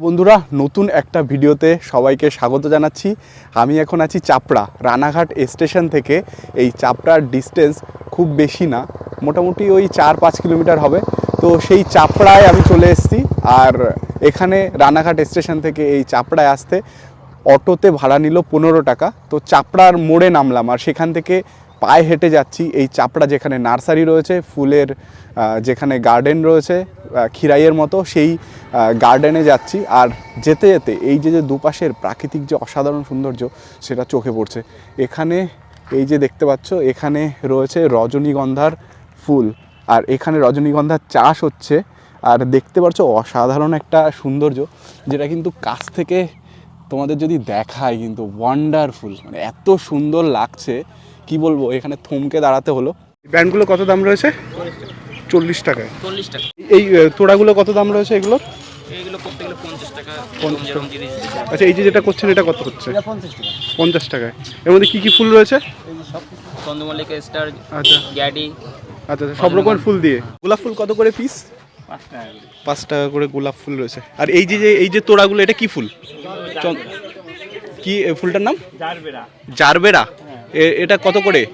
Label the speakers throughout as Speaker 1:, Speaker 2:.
Speaker 1: বন্ধুরা, নতুন একটা ভিডিওতে সবাইকে স্বাগত জানাচ্ছি। আমি এখন আছি চাপড়া, রানাঘাট স্টেশন থেকে। এই চাপড়ার ডিস্টেন্স খুব বেশি না, মোটামুটি ওই চার পাঁচ কিলোমিটার হবে। তো সেই চাপড়ায় আমি চলে এসেছি, আর এখানে রানাঘাট স্টেশন থেকে এই চাপড়ায় আসতে অটোতে ভাড়া নিল পনেরো টাকা। তো চাপড়ার মোড়ে নামলাম, আর সেখান থেকে পায়ে হেঁটে যাচ্ছি। এই চাপড়া যেখানে নার্সারি রয়েছে, ফুলের যেখানে গার্ডেন রয়েছে খিরাইয়ের মতো সেই গার্ডেনে যাচ্ছি। আর যেতে যেতে এই যে যে দুপাশের প্রাকৃতিক যে অসাধারণ সৌন্দর্য, সেটা চোখে পড়ছে। এখানে এই যে দেখতে পাচ্ছ, এখানে রয়েছে রজনীগন্ধার ফুল। আর এখানে রজনীগন্ধার চাষ হচ্ছে। আর দেখতে পাচ্ছ, অসাধারণ একটা সৌন্দর্য, যেটা কিন্তু কাছ থেকে তোমাদের যদি দেখায় কিন্তু ওয়ান্ডারফুল মানে এত সুন্দর লাগছে। কি বলব, এখানে থমকে দাঁড়াতে হলো। ব্যান্ডগুলো কত দাম রয়েছে? চল্লিশ টাকায়।
Speaker 2: চল্লিশ টাকা।
Speaker 1: এই তোড়াগুলো কত দাম রয়েছে এগুলো
Speaker 2: এইগুলো করতে গেলে পঞ্চাশ টাকা
Speaker 1: পঞ্চাশ। আচ্ছা এই যে যেটা করছেন এটা কত হচ্ছে?
Speaker 2: পঞ্চাশ
Speaker 1: টাকায়। এর মধ্যে কি কি ফুল রয়েছে?
Speaker 2: এই যে সব চন্দ্রমল্লিকা স্টার
Speaker 1: আচ্ছা।
Speaker 2: গ্যাডি।
Speaker 1: আচ্ছা আচ্ছা, সব রকমের ফুল দিয়ে। গোলাপ ফুল কত করে পিস
Speaker 2: পাঁচ টাকা করে।
Speaker 1: পাঁচ টাকা করে গোলাপ ফুল রয়েছে। আর এই যে যে এই যে তোড়াগুলো এটা কি ফুল? কি ফুলটার নাম?
Speaker 3: জারবেরা।
Speaker 1: জারবেরা। এ- এটা কত করে?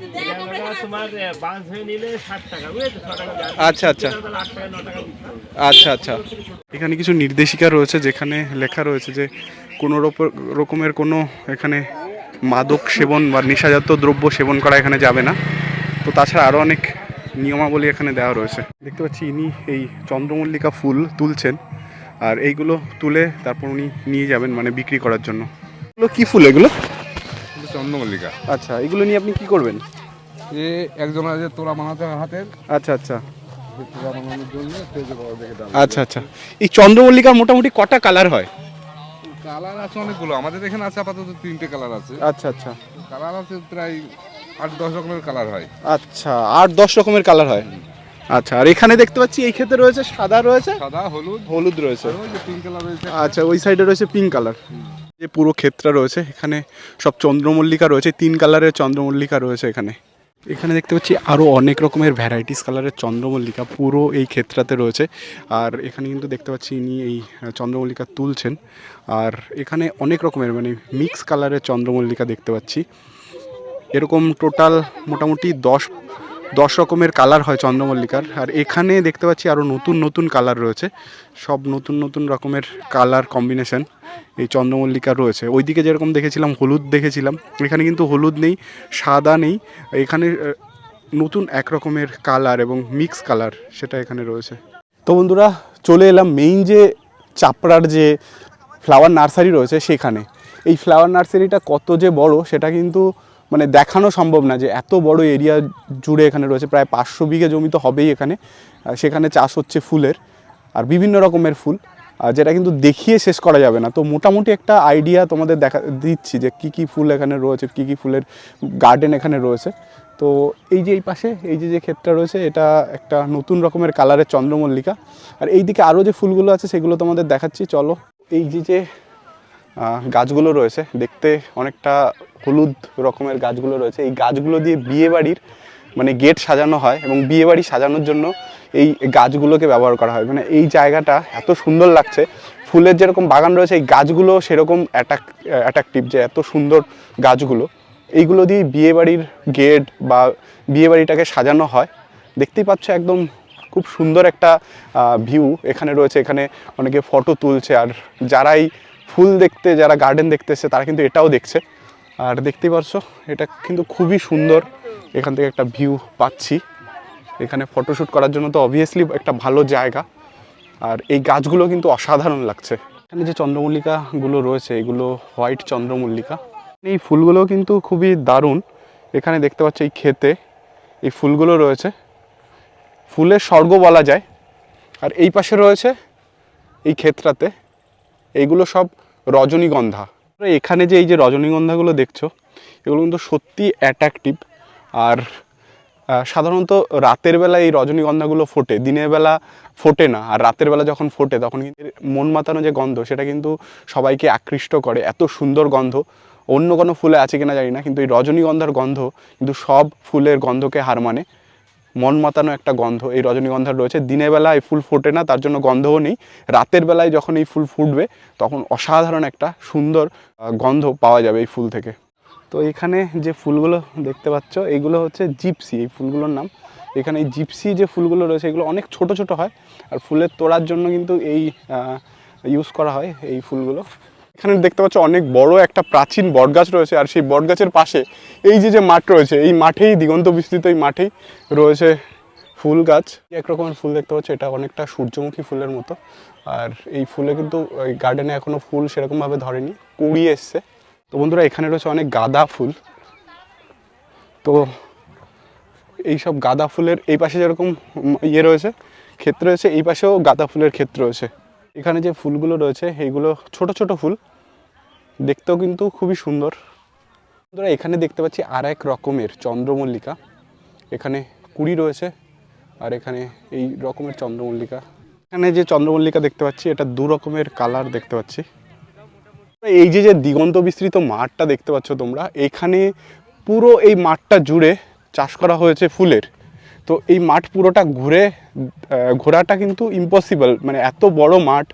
Speaker 3: তোমার বাঁশ হয়ে নিলে ষাট টাকা বুঝেছ? ছ টাকা জারবেরা।
Speaker 1: আচ্ছা আচ্ছা। আচ্ছা আচ্ছা। এখানে কিছু নির্দেশিকা রয়েছে যেখানে লেখা রয়েছে যে কোনো রকমের কোনো এখানে মাদক সেবন বা নেশাজাত দ্রব্য সেবন করা এখানে যাবে না। তো তাছাড়া আরও অনেক নিয়মাবলী এখানে দেওয়া রয়েছে। দেখতে পাচ্ছি ইনি এই চন্দ্রমল্লিকা ফুল তুলছেন আর এইগুলো তুলে তারপর উনি নিয়ে যাবেন মানে বিক্রি করার জন্য। এগুলো কি ফুল এগুলো
Speaker 4: চন্দ্রমল্লিকা।
Speaker 1: আচ্ছা এগুলো নিয়ে আপনি কি করবেন?
Speaker 4: এ একজন আছে তোরা বানাতে হয় হাতের
Speaker 1: আচ্ছা। আচ্ছা
Speaker 4: বড় দেখে দাম
Speaker 1: আচ্ছা আচ্ছা। এই চন্দ্রমল্লিকার মোটামুটি কটা কালার হয়?
Speaker 4: কালার আছে অনেকগুলো। আমাদের এখানে আছে আপাতত তিনটে কালার আছে।
Speaker 1: আচ্ছা আচ্ছা।
Speaker 4: কালার আছে প্রায় আট দশ রকমের কালার হয়।
Speaker 1: আচ্ছা আট দশ রকমের কালার হয়। আচ্ছা আর এখানে দেখতে পাচ্ছি এই ক্ষেত্রে রয়েছে সাদা রয়েছে
Speaker 4: সাদা হলুদ।
Speaker 1: হলুদ রয়েছে।
Speaker 4: পিঙ্ক কালার রয়েছে।
Speaker 1: আচ্ছা ওই সাইডে রয়েছে পিঙ্ক কালার। যে পুরো ক্ষেত্রটা রয়েছে। এখানে সব চন্দ্রমল্লিকা রয়েছে। তিন কালারের চন্দ্রমল্লিকা রয়েছে এখানে। এখানে দেখতে পাচ্ছি আরও অনেক রকমের ভ্যারাইটিস কালারের চন্দ্রমল্লিকা পুরো এই ক্ষেত্রাতে রয়েছে। আর এখানে কিন্তু দেখতে পাচ্ছি ইনি এই চন্দ্রমল্লিকা তুলছেন। আর এখানে অনেক রকমের মানে মিক্স কালারের চন্দ্রমল্লিকা দেখতে পাচ্ছি। এরকম টোটাল মোটামুটি দশ দশ রকমের কালার হয় চন্দ্রমল্লিকার। আর এখানে দেখতে পাচ্ছি আরও নতুন নতুন কালার রয়েছে। সব নতুন নতুন রকমের কালার কম্বিনেশন এই চন্দ্রমল্লিকার রয়েছে। ওইদিকে যেরকম দেখেছিলাম, হলুদ দেখেছিলাম। এখানে কিন্তু হলুদ নেই, সাদা নেই। এখানে নতুন এক রকমের কালার এবং মিক্স কালার সেটা এখানে রয়েছে। তো বন্ধুরা, চলে এলাম মেইন যে চাপড়ার যে ফ্লাওয়ার নার্সারি রয়েছে সেখানে। এই ফ্লাওয়ার নার্সারিটা কত যে বড়, সেটা কিন্তু মানে দেখানো সম্ভব না যে এত বড় এরিয়া জুড়ে এখানে রয়েছে, প্রায় পাঁচশো বিঘে জমি তো হবেই এখানে। সেখানে চাষ হচ্ছে ফুলের আর বিভিন্ন রকমের ফুল যেটা কিন্তু দেখিয়ে শেষ করা যাবে না। তো মোটামুটি একটা আইডিয়া তোমাদের দেখা, দিচ্ছি যে কী কী ফুল এখানে রয়েছে, কী কী ফুলের গার্ডেন এখানে রয়েছে। তো এই যে এই পাশে, এই যে যে ক্ষেতটা রয়েছে, এটা একটা নতুন রকমের কালারের চন্দ্রমল্লিকা। আর এই দিকে আরও যে ফুলগুলো আছে, সেগুলো তোমাদের দেখাচ্ছি। চলো, এই যে যে গাছগুলো রয়েছে। দেখতে অনেকটা হলুদ রকমের গাছগুলো রয়েছে। এই গাছগুলো দিয়ে বিয়ে বাড়ির মানে গেট সাজানো হয় এবং বিয়ে বাড়ি সাজানোর জন্য এই গাছগুলোকে ব্যবহার করা হয়। মানে এই জায়গাটা এত সুন্দর লাগছে। ফুলের যেরকম বাগান রয়েছে, এই গাছগুলো সেরকম অ্যাট্রাক অ্যাট্রাকটিভ যে এত সুন্দর গাছগুলো। এইগুলো দিয়ে বিয়ে বাড়ির গেট বা বিয়ে বাড়িটাকে সাজানো হয়। দেখতেই পাচ্ছ একদম খুব সুন্দর একটা ভিউ এখানে রয়েছে। এখানে অনেকে ফটো তুলছে। আর যারাই ফুল দেখতে, যারা গার্ডেন দেখতে এসছে, তারা কিন্তু এটাও দেখছে। আর দেখতেই পারছ, এটা কিন্তু খুবই সুন্দর। এখান থেকে একটা ভিউ পাচ্ছি। এখানে ফটোশ্যুট করার জন্য তো অবভিয়াসলি একটা ভালো জায়গা। আর এই গাছগুলো কিন্তু অসাধারণ লাগছে। এখানে যে চন্দ্রমল্লিকাগুলো রয়েছে, এগুলো হোয়াইট চন্দ্রমল্লিকা। এই ফুলগুলো কিন্তু খুবই দারুণ। এখানে দেখতে পাচ্ছ এই ক্ষেতে এই ফুলগুলো রয়েছে। ফুলের স্বর্গ বলা যায়। আর এই পাশে রয়েছে এই ক্ষেত্রাতে এইগুলো সব রজনীগন্ধা। এখানে যে এই যে রজনীগন্ধাগুলো দেখছ, এগুলো কিন্তু সত্যি অ্যাট্রাকটিভ আর সাধারণত রাতের বেলা এই রজনীগন্ধাগুলো ফোটে, দিনের বেলা ফোটে না। আর রাতের বেলা যখন ফোটে, তখন কিন্তু মন মাতানো যে গন্ধ, সেটা কিন্তু সবাইকে আকৃষ্ট করে। এত সুন্দর গন্ধ। অন্য কোনো ফুলে আছে কিনা জানি না, কিন্তু এই রজনীগন্ধার গন্ধ কিন্তু সব ফুলের গন্ধকে হার মানে। মন মাতানো একটা গন্ধ, এই রজনীগন্ধার রয়েছে। দিনের বেলা এই ফুল ফোটে না, তার জন্য গন্ধও নেই। রাতের বেলায় যখন এই ফুল ফুটবে, তখন অসাধারণ একটা সুন্দর গন্ধ পাওয়া যাবে এই ফুল থেকে। তো এখানে যে ফুলগুলো দেখতে পাচ্ছ এইগুলো হচ্ছে জিপসি, এই ফুলগুলোর নাম। এখানে এই জিপসি যে ফুলগুলো রয়েছে, এগুলো অনেক ছোট ছোট হয়। আর ফুলের তোড়ার জন্য কিন্তু এই ইউজ করা হয় এই ফুলগুলো। এখানে দেখতে পাচ্ছ অনেক বড় একটা প্রাচীন বটগাছ রয়েছে, আর সেই বটগাছের পাশে এই যে যে মাঠ রয়েছে, এই মাঠেই, দিগন্ত বিস্তৃত এই মাঠেই রয়েছে ফুল গাছ। এক রকমের ফুল দেখতে পাচ্ছ, এটা অনেকটা সূর্যমুখী ফুলের মতো। আর এই ফুলে কিন্তু ওই গার্ডেনে এখনও ফুল সেরকমভাবে ধরেনি কুড়ি এসছে। তো বন্ধুরা, এখানে রয়েছে অনেক গাঁদা ফুল। তো এই সব গাঁদা ফুলের এই পাশে যেরকম ইয়ে রয়েছে, ক্ষেত্র রয়েছে, এই পাশেও গাঁদা ফুলের ক্ষেত্র রয়েছে। এখানে যে ফুলগুলো রয়েছে এইগুলো ছোট ছোট ফুল। দেখতেও কিন্তু খুবই সুন্দর। বন্ধুরা, এখানে দেখতে পাচ্ছি আর এক রকমের চন্দ্রমল্লিকা। এখানে কুড়ি রয়েছে আর এখানে এই রকমের চন্দ্রমল্লিকা। এখানে যে চন্দ্রমল্লিকা দেখতে পাচ্ছি, এটা দু রকমের কালার দেখতে পাচ্ছি। এই যে যে দিগন্ত বিস্তৃত মাঠটা দেখতে পাচ্ছ তোমরা, এখানে পুরো এই মাঠটা জুড়ে চাষ করা হয়েছে ফুলের। তো এই মাঠ পুরোটা ঘুরে ঘোরাটা কিন্তু ইম্পসিবল মানে এত বড় মাঠ,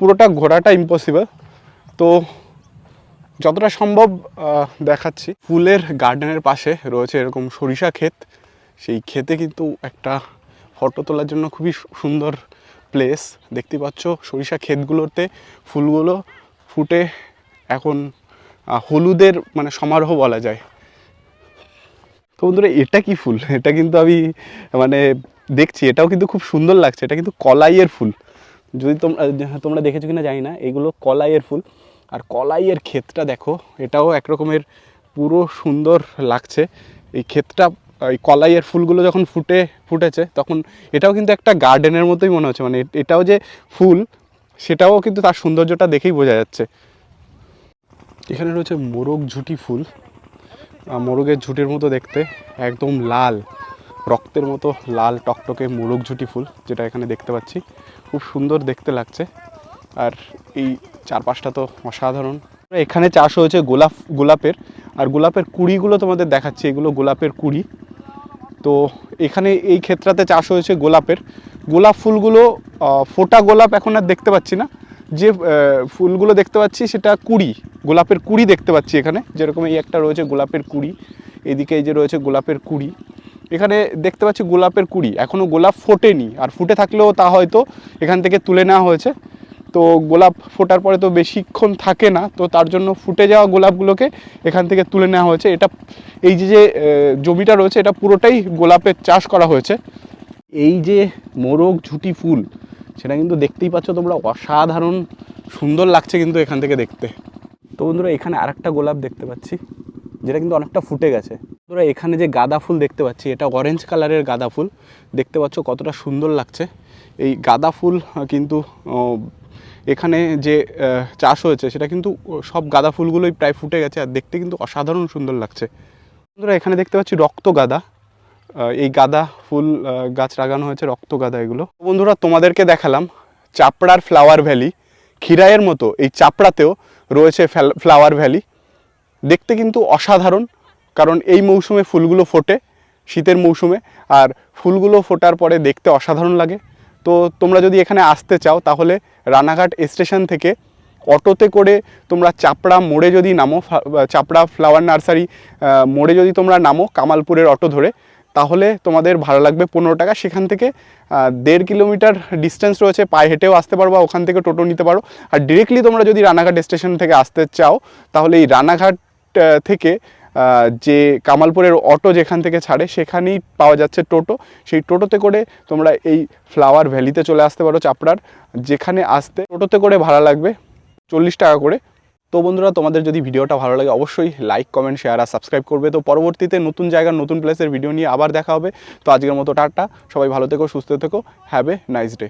Speaker 1: পুরোটা ঘোরাটা ইম্পসিবল তো যতটা সম্ভব দেখাচ্ছি। ফুলের গার্ডেনের পাশে রয়েছে এরকম সরিষা ক্ষেত। সেই ক্ষেতে কিন্তু একটা ফটো তোলার জন্য খুবই সুন্দর প্লেস দেখতে পাচ্ছ সরিষা ক্ষেতগুলোতে ফুলগুলো ফুটে এখন হলুদের মানে সমারোহ বলা যায়। তো বন্ধুরা, এটা কি ফুল? এটা কিন্তু আমি মানে দেখছি। এটাও কিন্তু খুব সুন্দর লাগছে। এটা কিন্তু কলাইয়ের ফুল। যদি তোমরা তোমরা দেখেছ কিনা জানি না, এগুলো কলাইয়ের ফুল। আর কলাইয়ের ক্ষেতটা দেখো, এটাও একরকমের পুরো সুন্দর লাগছে। এই ক্ষেতটা, এই কলাইয়ের ফুলগুলো যখন ফুটে, ফুটেছে, তখন এটাও কিন্তু একটা গার্ডেনের মতোই মনে হচ্ছে। মানে এটাও যে ফুল, সেটাও কিন্তু তার সৌন্দর্যটা দেখেই বোঝা যাচ্ছে। এখানে রয়েছে মোরগ ঝুটি ফুল। মোরগের ঝুটির মতো দেখতে, একদম লাল, রক্তের মতো লাল টকটকে মোরগ ঝুটি ফুল, যেটা এখানে দেখতে পাচ্ছি। খুব সুন্দর দেখতে লাগছে। আর এই চারপাশটা তো অসাধারণ। এখানে চাষ হয়েছে গোলাপ, গোলাপের। আর গোলাপের কুড়িগুলো তোমাদের দেখাচ্ছি, এগুলো গোলাপের কুড়ি। তো এখানে এই ক্ষেত্রতে চাষ হয়েছে গোলাপের। গোলাপ ফুলগুলো ফোটা গোলাপ এখন আর দেখতে পাচ্ছি না। যে ফুলগুলো দেখতে পাচ্ছি সেটা কুড়ি। গোলাপের কুড়ি দেখতে পাচ্ছি এখানে। যেরকম এই একটা রয়েছে গোলাপের কুড়ি, এদিকে এই যে রয়েছে গোলাপের কুড়ি। এখানে দেখতে পাচ্ছি গোলাপের কুড়ি এখনও গোলাপ ফোটেনি। আর ফুটে থাকলেও তা হয়তো এখান থেকে তুলে নেওয়া হয়েছে। তো গোলাপ ফোটার পরে তো বেশিক্ষণ থাকে না, তো তার জন্য ফুটে যাওয়া গোলাপগুলোকে এখান থেকে তুলে নেওয়া হয়েছে। এটা, এই যে যে জমিটা রয়েছে, এটা পুরোটাই গোলাপের চাষ করা হয়েছে। এই যে মোরগ, ঝুটি ফুল, সেটা কিন্তু দেখতেই পাচ্ছ তোমরা, অসাধারণ সুন্দর লাগছে কিন্তু এখান থেকে দেখতে। তো বন্ধুরা, এখানে আরেকটা গোলাপ দেখতে পাচ্ছি, যেটা কিন্তু অনেকটা ফুটে গেছে। বন্ধুরা, এখানে যে গাঁদা ফুল দেখতে পাচ্ছি, এটা অরেঞ্জ কালারের গাঁদা ফুল। দেখতে পাচ্ছ কতটা সুন্দর লাগছে। এই গাঁদা ফুল কিন্তু এখানে যে চাষ হয়েছে, সেটা কিন্তু সব গাঁদা ফুলগুলোই প্রায় ফুটে গেছে, আর দেখতে কিন্তু অসাধারণ সুন্দর লাগছে। বন্ধুরা, এখানে দেখতে পাচ্ছি রক্ত গাঁদা। এই গাঁদা ফুল গাছ লাগানো হয়েছে রক্ত গাঁদা এগুলো। বন্ধুরা, তোমাদেরকে দেখালাম চাপড়ার ফ্লাওয়ার ভ্যালি খিরাইয়ের মতো, এই চাপড়াতেও রয়েছে ফ্লাওয়ার ভ্যালি দেখতে কিন্তু অসাধারণ, কারণ এই মৌসুমে ফুলগুলো ফোটে, শীতের মৌসুমে, আর ফুলগুলো ফোটার পরে দেখতে অসাধারণ লাগে। তো তোমরা যদি এখানে আসতে চাও, তাহলে রানাঘাট স্টেশন থেকে অটোতে করে তোমরা চাপড়া মোড়ে যদি নামো চাপড়া ফ্লাওয়ার নার্সারি মোড়ে যদি তোমরা নামো, কামালপুরের অটো ধরে তাহলে তোমাদের ভালো লাগবে পনেরো টাকা। সেখান থেকে দেড় কিলোমিটার ডিস্টেন্স রয়েছে, পায়ে হেঁটেও আসতে পারো বা ওখান থেকে টোটো নিতে পারো। আর ডিরেক্টলি তোমরা যদি রানাঘাট স্টেশন থেকে আসতে চাও, তাহলে এই রানাঘাট থেকে যে কামালপুরের অটো যেখান থেকে ছাড়ে, সেখানেই পাওয়া যাচ্ছে টোটো। সেই টোটোতে করে তোমরা এই ফ্লাওয়ার ভ্যালিতে চলে আসতে পারো, চাপড়ার। যেখানে আসতে টোটোতে করে ভাড়া লাগবে চল্লিশ টাকা করে। তো বন্ধুরা, তোমাদের যদি ভিডিওটা ভালো লাগে, অবশ্যই লাইক কমেন্ট শেয়ার আর সাবস্ক্রাইব করবে। তো পরবর্তীতে নতুন জায়গার নতুন প্লেসের ভিডিও নিয়ে আবার দেখা হবে। তো আজকের মতো টাটা। সবাই ভালো থেকো, সুস্থ থেকো। Have a nice day